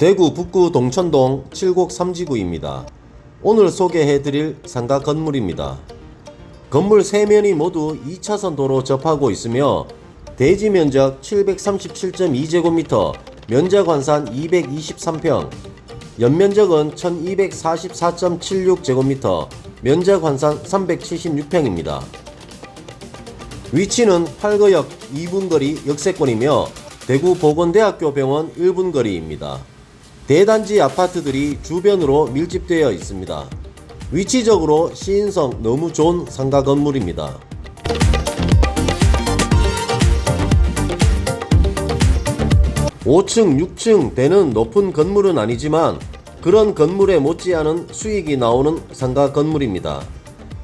대구 북구 동천동 칠곡 삼지구입니다. 오늘 소개해드릴 상가 건물입니다. 건물 3면이 모두 2차선 도로 접하고 있으며 대지 면적 737.2제곱미터, 면적 환산 223평, 연면적은 1244.76제곱미터, 면적 환산 376평입니다. 위치는 팔거역 2분 거리 역세권이며 대구 보건대학교 병원 1분 거리입니다. 대단지 아파트들이 주변으로 밀집되어 있습니다. 위치적으로 시인성 너무 좋은 상가 건물입니다. 오층 6층 되는 높은 건물은 아니지만 그런 건물에 못지않은 수익이 나오는 상가 건물입니다.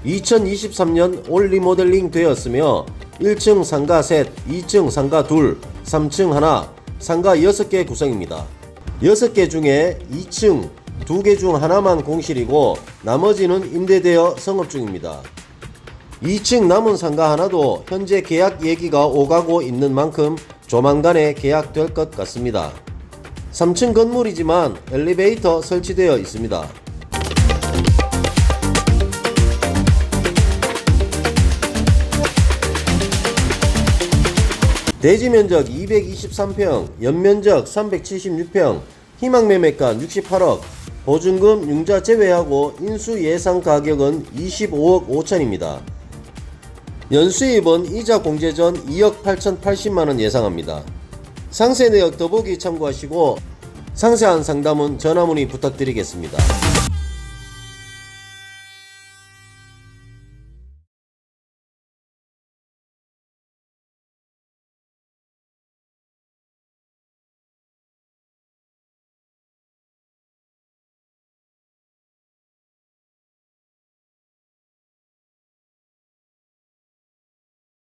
2023년 올 리모델링 되었으며 1층 상가 셋, 2층 상가 둘, 3층 하나, 상가 6개 구성입니다. 6개 중에 2층 2개 중 하나만 공실이고 나머지는 임대되어 성업 중입니다. 2층 남은 상가 하나도 현재 계약 얘기가 오가고 있는 만큼 조만간에 계약될 것 같습니다. 3층 건물이지만 엘리베이터 설치되어 있습니다. 대지 면적 223평, 연면적 376평, 희망 매매가 68억, 보증금 융자 제외하고 인수 예상 가격은 25억 5천입니다. 연수입은 이자 공제 전 2억 8,080만원 예상합니다. 상세 내역 더보기 참고하시고 상세한 상담은 전화문의 부탁드리겠습니다.